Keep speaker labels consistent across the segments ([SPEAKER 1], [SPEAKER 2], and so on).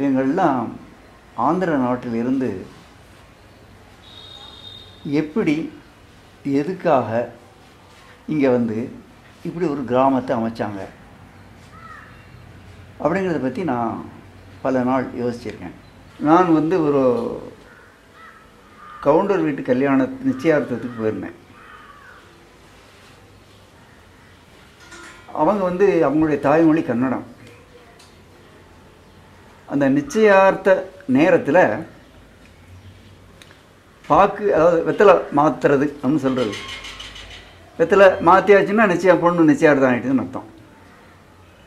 [SPEAKER 1] இவங்கள்லாம் ஆந்திர நாட்டிலிருந்து எப்படி எதுக்காக இங்கே வந்து இப்படி ஒரு கிராமத்தை அமைச்சாங்க? அப்படிங்கிறத பற்றி நான் பல நாள் யோசிச்சிருக்கேன். நான் வந்து ஒரு கவுண்டர் வீட்டு கல்யாண நிச்சயார்த்தத்துக்கு போயிருந்தேன். அவங்க வந்து அவங்களுடைய தாய்மொழி கன்னடம். அந்த நிச்சயார்த்த நேரத்தில் பாக்கு அதாவது வெத்தலை மாற்றுறது அப்படின்னு சொல்கிறது வெத்தலை மாற்றியாச்சுன்னா நிச்சயம் பொண்ணு நிச்சயார்த்தம் ஆகிட்டுதுன்னு அர்த்தம்.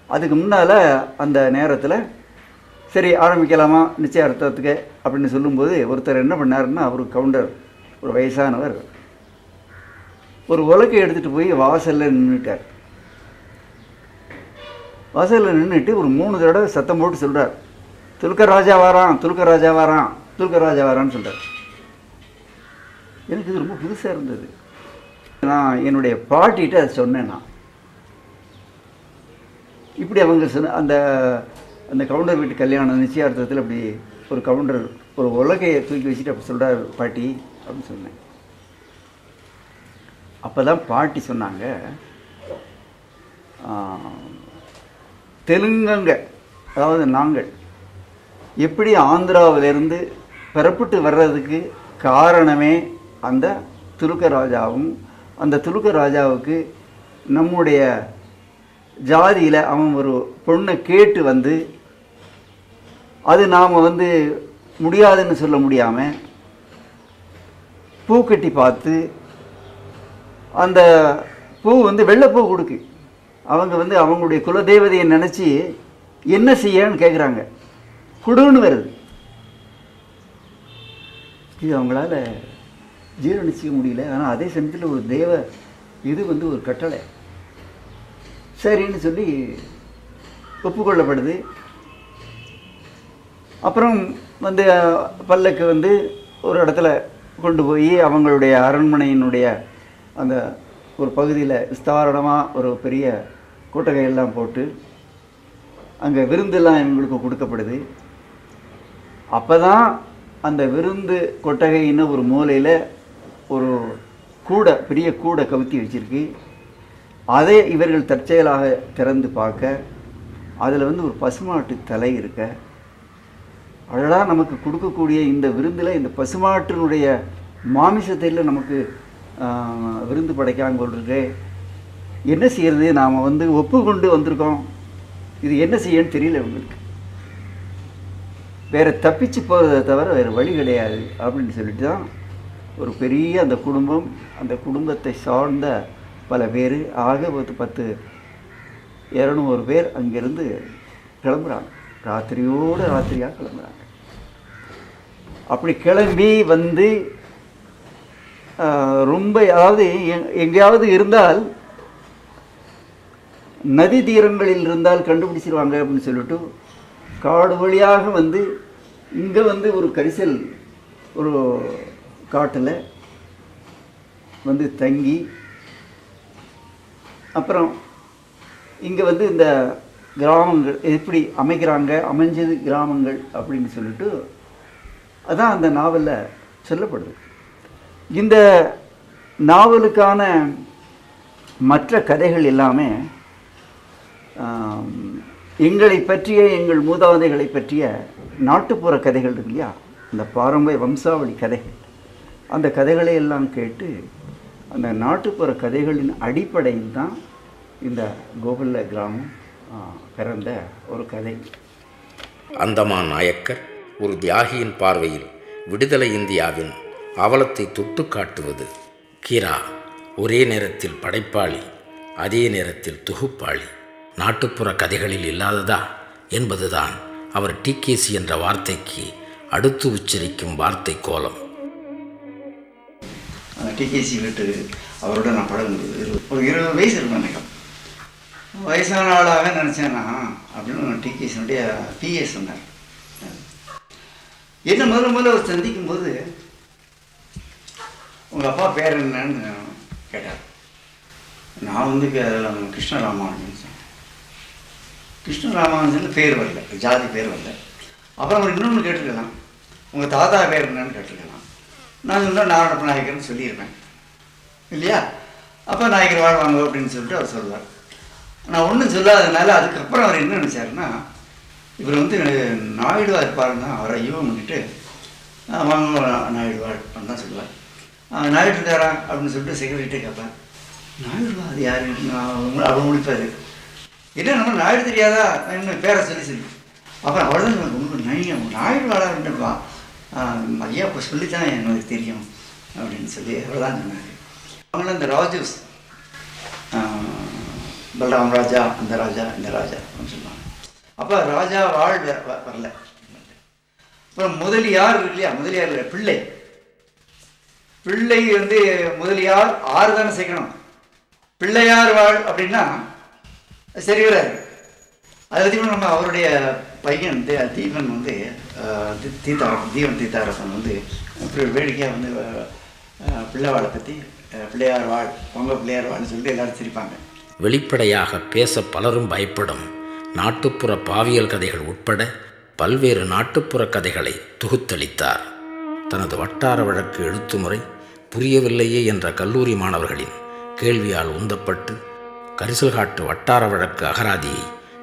[SPEAKER 1] அதுக்கு முன்னால் அந்த நேரத்தில் சரி ஆரம்பிக்கலாமா நிச்சயார்த்தத்துக்கு அப்படின்னு சொல்லும்போது ஒருத்தர் என்ன பண்ணாருன்னா அவர் கவுண்டர் ஒரு வயசானவர். ஒரு உலக்கை எடுத்துகிட்டு போய் வாசலில் நின்றுட்டார் வாசலில் நின்றுட்டு ஒரு மூணு தடவை சத்தம் போட்டு சொல்கிறார் துல்கர் ராஜா வாரான் துலுக்க ராஜா வாரான் துலுக்க ராஜா வாரான்னு சொல்கிறார் எனக்கு இது ரொம்ப புதுசாக இருந்தது. நான் என்னுடைய பாட்டிகிட்ட அதை சொன்னேன் நான். இப்படி அவங்க சொன்ன அந்த அந்த கவுண்டர் வீட்டு கல்யாணம் நிச்சயார்த்தத்தில் அப்படி ஒரு கவுண்டர் ஒரு உலகையை தூக்கி வச்சுட்டு அப்படி சொல்கிறார் பாட்டி அப்படின்னு சொன்னேன். அப்போ தான் பாட்டி சொன்னாங்க தெலுங்கங்க அதாவது நாங்கள் எப்படி ஆந்திராவிலிருந்து பெறப்பட்டு வர்றதுக்கு காரணமே அந்த துலுக்க ராஜாவும் அந்த துலுக்க ராஜாவுக்கு நம்முடைய ஜாதியில் அவன் ஒரு பொண்ணை கேட்டு வந்து அது நாம் வந்து முடியாதுன்னு சொல்ல முடியாமல் பூ கட்டி பார்த்து அந்த பூ வந்து வெள்ளைப்பூ கொடுக்கு. அவங்க வந்து அவங்களுடைய குலதெய்வதையை நினச்சி என்ன செய்யன்னு கேட்குறாங்க குடுன்னு வருது. இது அவங்களால ஜீரணிச்சிக்க முடியல. ஆனால் அதே சமயத்தில் ஒரு தேவ இது வந்து ஒரு கட்டளை. சரின்னு சொல்லி ஒப்புக்கொள்ளப்படுது. அப்புறம் வந்து பல்லக்கு வந்து ஒரு இடத்துல கொண்டு போய் அவங்களுடைய அரண்மனையினுடைய அந்த ஒரு பகுதியில் விஸ்தாரணமாக ஒரு பெரிய கூட்டகையெல்லாம் போட்டு அங்கே விருந்தெல்லாம் இவங்களுக்கு கொடுக்கப்படுது. அப்போ தான் அந்த விருந்து கொட்டகைன்னு ஒரு மூலையில் ஒரு கூடை பெரிய கூடை கவுத்தி வச்சுருக்கு. அதை இவர்கள் தற்செயலாக திறந்து பார்க்க அதில் வந்து ஒரு பசுமாட்டு தலை இருக்க. அழகா நமக்கு கொடுக்கக்கூடிய இந்த விருந்தில் இந்த பசுமாட்டினுடைய மாமிசத்தில் நமக்கு விருந்து படைக்காங்க போல் என்ன செய்யறது? நாம் வந்து ஒப்புக்கொண்டு வந்திருக்கோம். இது என்ன செய்யன்னு தெரியல உங்களுக்கு வேறு தப்பிச்சு போகிறத தவிர வேறு வழி கிடையாது அப்படின்னு சொல்லிட்டு தான் ஒரு பெரிய அந்த குடும்பம் அந்த குடும்பத்தை சார்ந்த பல பேர் ஆக பத்து பத்து இரநூறு பேர் அங்கேருந்து கிளம்புறாங்க. ராத்திரியோடு ராத்திரியாக கிளம்புறாங்க. அப்படி கிளம்பி வந்து ரொம்ப அதாவது எங்கேயாவது இருந்தால் நதி தீரங்களில் இருந்தால் கண்டுபிடிச்சிருவாங்க அப்படின்னு சொல்லிட்டு காடு வழியாக வந்து இங்கே வந்து ஒரு கரிசல் ஒரு காட்டில் வந்து தங்கி அப்புறம் இங்கே வந்து இந்த கிராமங்கள் எப்படி அமைக்கிறாங்க அமைஞ்சது கிராமங்கள் அப்படின்னு சொல்லிட்டு அதான் அந்த நாவலில் சொல்லப்படுது. இந்த நாவலுக்கான மற்ற கதைகள் எல்லாமே எங்களை பற்றிய எங்கள் மூதாதைகளை பற்றிய நாட்டுப்புற கதைகள் இருக்கு இல்லையா அந்த பாரம்பரிய வம்சாவளி கதைகள். அந்த கதைகளை எல்லாம் கேட்டு அந்த நாட்டுப்புற கதைகளின் அடிப்படையில் தான் இந்த கோகுல்ல கிராமம் பிறந்த ஒரு கதை.
[SPEAKER 2] அந்தமான் நாயக்கர் ஒரு தியாகியின் பார்வையில் விடுதலை இந்தியாவின் அவலத்தை தொட்டு காட்டுவது. கீரா ஒரே நேரத்தில் படைப்பாளி அதே நேரத்தில் தொகுப்பாளி. நாட்டுப்புற கதைகளில் இல்லாததா? என்பதுதான் அவர் டிகேசி என்ற வார்த்தைக்கு அடுத்து உச்சரிக்கும் வார்த்தை கோலம்
[SPEAKER 1] அந்த டிகேசி வீட்டு அவரோட நான் படம் இரு- ஒரு இருபது வயசு இருக்கும் நினைக்கிறேன் வயசான ஆளாக நினச்சேன்னா அப்படின்னு டிகேசினுடைய பிஏ சொன்னார் என்ன முதல்ல முதல்ல அவர் சந்திக்கும் போது உங்கள் அப்பா பேர் என்னன்னு கேட்டார் நான் வந்து கிருஷ்ணராமா அப்படின்னு சொன்னேன் கிருஷ்ணராமானுஜன் பேர் வரல ஜாதி பேர் வரல. அப்புறம் அவர் இன்னொன்று கேட்டிருக்கலாம். உங்கள் தாத்தா பேர் என்னன்னு கேட்டிருக்கலாம். நான் சொன்னால் நாராயணப்ப நாயக்கர்னு சொல்லியிருப்பேன். இல்லையா? அப்போ நாயக்கர் வாழ்வாங்க அப்படின்னு சொல்லிட்டு அவர் சொல்லுவார் நான் ஒன்றும் சொல்லாததுனால அதுக்கப்புறம் அவர் என்ன நினச்சாருன்னா இவர் வந்து நாயுடுவா இருப்பாருன்னா அவரை ஐயோ பண்ணிட்டு வாங்க நாயுடுவா அப்படின்னு தான் சொல்லுவார். நாயுடு இருக்காரா? அப்படின்னு சொல்லிட்டு செக்ரட்டரி கேட்பேன் நாயுடுவா அது யாரு? நான் அவர் முடிப்பார். என்ன நம்ம நாயுடு தெரியாதா? என்ன பேரை சொல்லி சொல்லி. அப்புறம் அவ்வளோதான் எனக்கு உங்களுக்கு நையம் நாயுடு வாழாருப்பா ஐயா இப்போ சொல்லித்தான் எனக்கு தெரியும். அப்படின்னு சொல்லி அவ்வளோதான் சொன்னார். அவங்களும் இந்த ராஜூஸ் பலராம் ராஜா அந்த ராஜா இந்த ராஜா அப்படின்னு சொல்லுவாங்க. அப்போ ராஜா வாழ் வரல. அப்புறம் முதலியார் இல்லையா? முதலியார் பிள்ளை. பிள்ளை வந்து முதலியார் ஆறு தானே சேர்க்கணும். பிள்ளையார் வாழ் அப்படின்னா சரி வராது. அது நம்ம அவருடைய பையன் தீ- தீபன் வந்து தி- தீதாரப்பன் தீவன் தீதாரப்பன் வந்து இப்படி வேடிக்கையாக வந்து பிள்ளைவாளை பற்றி பிள்ளையார் வாழ் பொங்க பிள்ளையார் வாழ்னு சொல்லிட்டு எல்லாரும் சிரிப்பாங்க.
[SPEAKER 2] வெளிப்படையாக பேச பலரும் பயப்படும். நாட்டுப்புற பாவியல் கதைகள் உட்பட பல்வேறு நாட்டுப்புற கதைகளை தொகுத்தளித்தார். தனது வட்டார வழக்கு எழுத்துமுறை புரியவில்லையே என்ற கல்லூரி மாணவர்களின் கேள்வியால் உந்தப்பட்டு கரிசல்காட்டு வட்டார வழக்கு அகராதியை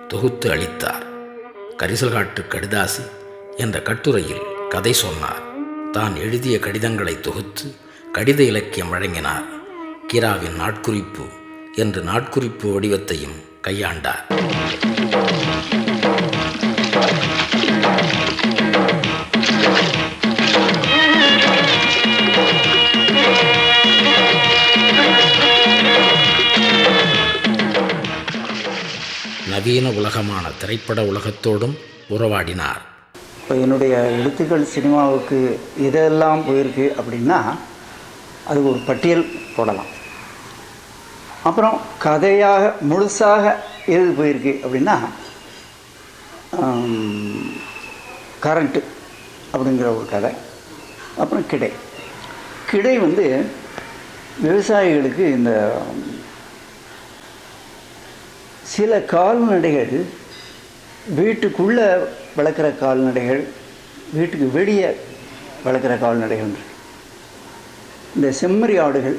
[SPEAKER 2] தொகுத்து அளித்தார். கரிசல்காட்டு கடிதாசி என்ற கட்டுரையில் கதை சொன்னார். தான் எழுதிய கடிதங்களை தொகுத்து கடித இலக்கியம் வழங்கினார். கிராவின் நாட்குறிப்பு என்று நாட்குறிப்பு வடிவத்தையும் கையாண்டார். நவீன உலகமான திரைப்பட உலகத்தோடும் உறவாடினார்.
[SPEAKER 1] இப்போ என்னுடைய எழுத்துக்கள் சினிமாவுக்கு இதெல்லாம் போயிருக்கு அப்படின்னா அது ஒரு பட்டியல் போடலாம். அப்புறம் கதையாக முழுசாக எது போயிருக்கு அப்படின்னா கரண்ட்டு அப்படிங்கிற ஒரு கதை அப்புறம் கிடை. கிடை வந்து விவசாயிகளுக்கு இந்த சில கால்நடைகள் வீட்டுக்குள்ளே வளர்க்குற கால்நடைகள் வீட்டுக்கு வெளியே வளர்க்குற கால்நடைகள் இந்த செம்மறி ஆடுகள்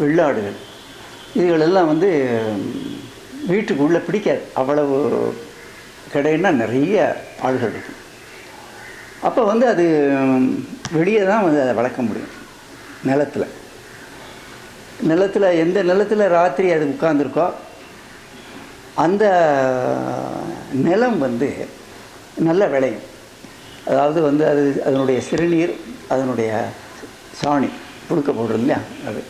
[SPEAKER 1] வெள்ளாடுகள் இதுகளெல்லாம் வந்து வீட்டுக்குள்ளே பிடிக்காது. அவ்வளவு கிடைன்னா நிறைய ஆடுகள் இருக்கும் அப்போ வந்து அது வெளியே தான் வந்து அதை வளர்க்க முடியும் நிலத்தில். நிலத்தில் எந்த நிலத்தில் ராத்திரி அது உட்காந்துருக்கோ அந்த நிலம் வந்து நல்ல விளையும் அதாவது வந்து அது அதனுடைய சிறுநீர் அதனுடைய சாணி புழுக்க போடுறது இல்லையா? அது.